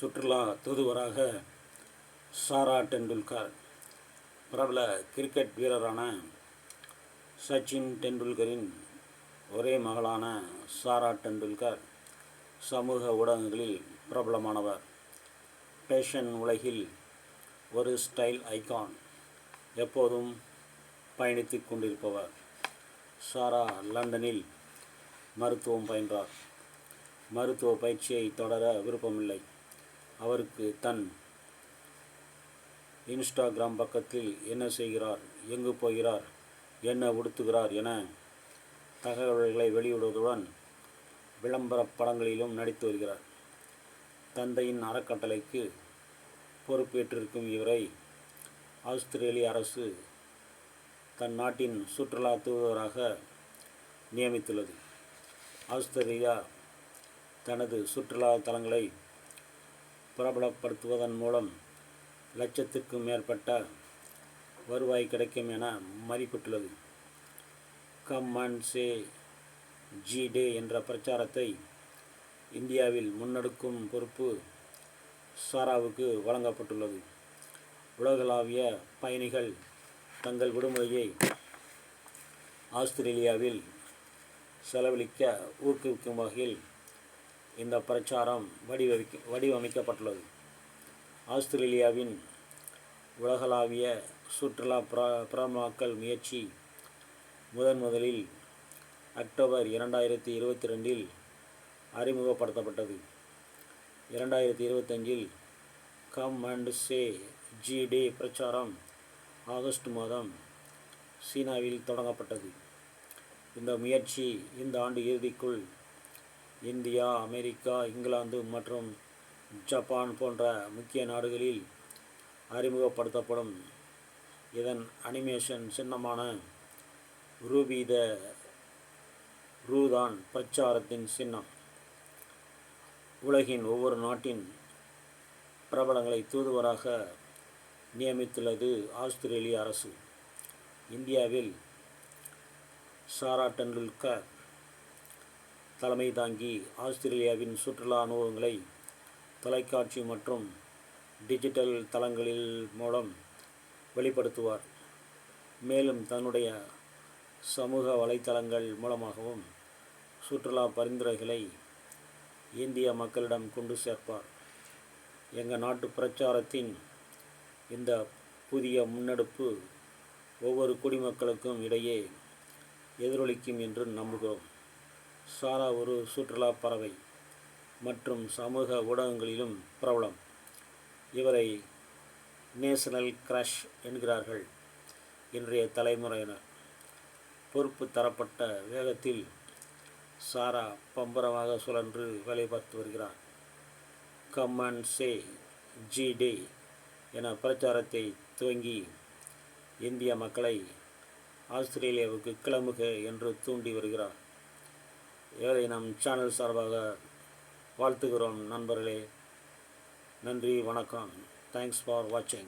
சுற்றுலா தூதுவராக சாரா டெண்டுல்கர் பிரபல கிரிக்கெட் வீரரான சச்சின் டெண்டுல்கரின் ஒரே மகளான சாரா டெண்டுல்கர் சமூக ஊடகங்களில் பிரபலமானவர். ஃபேஷன் உலகில் ஒரு ஸ்டைல் ஐகான் எப்போதும் பயணித்துக் கொண்டிருப்பவர். சாரா லண்டனில் மருத்துவம் பயின்றார். மருத்துவ பயிற்சியை தொடர விருப்பமில்லை. அவருக்கு தன் இன்ஸ்டாகிராம் பக்கத்தில் என்ன செய்கிறார் எங்கு போகிறார் என்ன உடுத்துகிறார் என தகவல்களை வெளியிடுவதுடன் விளம்பர படங்களிலும் நடித்து வருகிறார். தந்தையின் அறக்கட்டளைக்கு பொறுப்பேற்றிருக்கும் இவரை ஆஸ்திரேலிய அரசு தன் நாட்டின் சுற்றுலா தூதுவராக நியமித்துள்ளது. ஆஸ்திரேலியா தனது சுற்றுலா தலங்களை பிரபலப்படுத்துவதன் மூலம் லட்சத்திற்கும் மேற்பட்ட வருவாய் கிடைக்கும் என மதிப்பிட்டுள்ளது. Come and say G'day என்ற பிரச்சாரத்தை இந்தியாவில் முன்னெடுக்கும் பொறுப்பு சாராவுக்கு வழங்கப்பட்டுள்ளது. உலகளாவிய பயணிகள் தங்கள் விடுமுறையை ஆஸ்திரேலியாவில் செலவழிக்க ஊக்குவிக்கும் வகையில் இந்த பிரச்சாரம் வடிவமைக்க வடிவமைக்கப்பட்டுள்ளது. ஆஸ்திரேலியாவின் உலகளாவிய சுற்றுலா பிர பிரமாக்கல் முயற்சி முதன் முதலில் அக்டோபர் இரண்டாயிரத்தி இருபத்தி ரெண்டில் அறிமுகப்படுத்தப்பட்டது. இரண்டாயிரத்தி இருபத்தஞ்சில் come and say G'day பிரச்சாரம் ஆகஸ்ட் மாதம் சீனாவில் தொடங்கப்பட்டது. இந்த முயற்சி இந்த ஆண்டு இறுதிக்குள் இந்தியா அமெரிக்கா இங்கிலாந்து மற்றும் ஜப்பான் போன்ற முக்கிய நாடுகளில் அறிமுகப்படுத்தப்படும் இதன் அனிமேஷன் சின்னமான ரூபி த ரூதான் பிரச்சாரத்தின் சின்னம். உலகின் ஒவ்வொரு நாட்டின் பிரபலங்களை தூதுவராக நியமித்துள்ளது ஆஸ்திரேலிய அரசு. இந்தியாவில் சாரா டெண்டுல்கர் தலைமை தாங்கி ஆஸ்திரேலியாவின் சுற்றுலா அனுபவங்களை தொலைக்காட்சி மற்றும் டிஜிட்டல் தளங்களில் மூலம் வெளிப்படுத்துவார். மேலும் தன்னுடைய சமூக வலைத்தளங்கள் மூலமாகவும் சுற்றுலா பரிந்துரைகளை இந்திய மக்களிடம் கொண்டு சேர்ப்பார். எங்கள் நாட்டு பிரச்சாரத்தின் இந்த புதிய முன்னெடுப்பு ஒவ்வொரு குடிமக்களுக்கும் இடையே எதிரொலிக்கும் என்று நம்புகிறோம். சாரா ஒரு சுற்றுலா பறவை மற்றும் சமூக ஊடகங்களிலும் பிரபலம். இவரை நேஷனல் கிரஷ் என்கிறார்கள். இன்றைய தலைமுறையினர். பொறுப்பு தரப்பட்ட வேகத்தில் சாரா பம்பரமாக சுழன்று வேலை பார்த்து வருகிறார். Come and say G'day என பிரச்சாரத்தை துவங்கி இந்திய மக்களை ஆஸ்திரேலியாவுக்கு கிளம்புக என்று தூண்டி வருகிறார். ஏழை நம் சேனல் சார்பாக வாழ்த்துகிறோம் நண்பர்களே. நன்றி வணக்கம். தேங்க்ஸ் ஃபார் வாட்சிங்